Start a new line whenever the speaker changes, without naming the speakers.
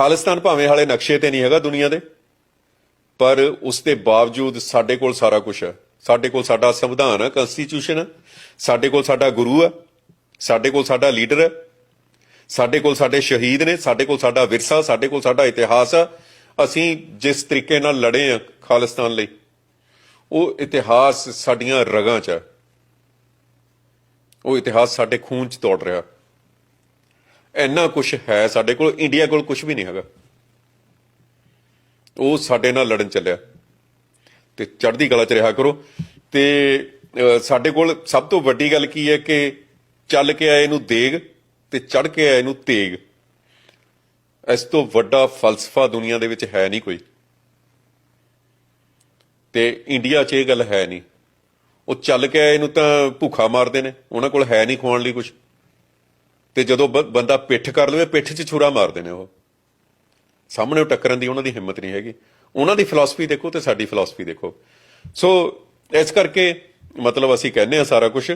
ਖਾਲਿਸਤਾਨ ਭਾਵੇਂ ਹਾਲੇ ਨਕਸ਼ੇ ਤੇ ਨਹੀਂ ਹੈਗਾ ਦੁਨੀਆ ਦੇ, ਪਰ ਉਸ ਦੇ ਬਾਵਜੂਦ ਸਾਡੇ ਕੋਲ ਸਾਰਾ ਕੁਝ ਹੈ। ਸਾਡੇ ਕੋਲ ਸਾਡਾ ਸੰਵਿਧਾਨ ਹੈ ਕਨਸਟੀਟਿਊਸ਼ਨ ਹੈ, ਸਾਡੇ ਕੋਲ ਸਾਡਾ ਗੁਰੂ ਹੈ, ਸਾਡੇ ਕੋਲ ਸਾਡਾ ਲੀਡਰ ਹੈ, ਸਾਡੇ ਕੋਲ ਸਾਡੇ ਸ਼ਹੀਦ ਨੇ, ਸਾਡੇ ਕੋਲ ਸਾਡਾ ਵਿਰਸਾ, ਸਾਡੇ ਕੋਲ ਸਾਡਾ ਇਤਿਹਾਸ ਆ ਅਸੀਂ ਜਿਸ ਤਰੀਕੇ ਨਾਲ ਲੜੇ ਆ ਖਾਲਿਸਤਾਨ ਲਈ, ਉਹ ਇਤਿਹਾਸ ਸਾਡੀਆਂ ਰਗਾਂ 'ਚ ਹੈ। ਉਹ ਇਤਿਹਾਸ ਸਾਡੇ ਖੂਨ 'ਚ ਦੌੜ ਰਿਹਾ। ਇੰਨਾ ਕੁਝ ਹੈ ਸਾਡੇ ਕੋਲ ਇੰਡੀਆ ਕੋਲ ਕੁਝ ਵੀ ਨਹੀਂ ਹੈਗਾ। ਉਹ ਸਾਡੇ ਨਾਲ ਲੜਨ ਚੱਲਿਆ। ਤੇ ਚੜ੍ਹਦੀ ਕਲਾ 'ਚ ਰਿਹਾ ਕਰੋ। ਤੇ ਸਾਡੇ ਕੋਲ ਸਭ ਤੋਂ ਵੱਡੀ ਗੱਲ ਕੀ ਹੈ ਕਿ ਚੱਲ ਕੇ ਆਏ ਨੂੰ ਦੇਗ ਤੇ ਚੜ ਕੇ ਆਏ ਨੂੰ ਤੇਗ। ਇਸ ਤੋਂ ਵੱਡਾ ਫਲਸਫਾ ਦੁਨੀਆ ਦੇ ਵਿੱਚ ਹੈ ਨਹੀਂ ਕੋਈ। ਤੇ ਇੰਡੀਆ 'ਚ ਇਹ ਗੱਲ ਹੈ ਨਹੀਂ। ਉਹ ਚੱਲ ਕੇ ਆਏ ਨੂੰ ਤਾਂ ਭੁੱਖਾ ਮਾਰਦੇ ਨੇ। ਉਹਨਾਂ ਕੋਲ ਹੈ ਨਹੀਂ ਖਵਾਉਣ ਲਈ ਕੁਝ ਤੇ ਜਦੋਂ ਬ- ਬੰਦਾ ਪਿੱਠ ਕਰ ਲਵੇ, ਪਿੱਠ 'ਚ ਛੁਰਾ ਮਾਰਦੇ ਨੇ ਉਹ। ਸਾਹਮਣੇ ਉਹ ਟੱਕਰਨ ਦੀ ਉਹਨਾਂ ਦੀ ਹਿੰਮਤ ਨਹੀਂ ਹੈਗੀ। ਉਹਨਾਂ ਦੀ ਫਿਲਾਸਫੀ ਦੇਖੋ ਤੇ ਸਾਡੀ ਫਿਲਾਸਫੀ ਦੇਖੋ। ਸੋ ਇਸ ਕਰਕੇ ਮਤਲਬ ਅਸੀਂ ਕਹਿੰਦੇ ਆ ਸਾਰਾ ਕੁਝ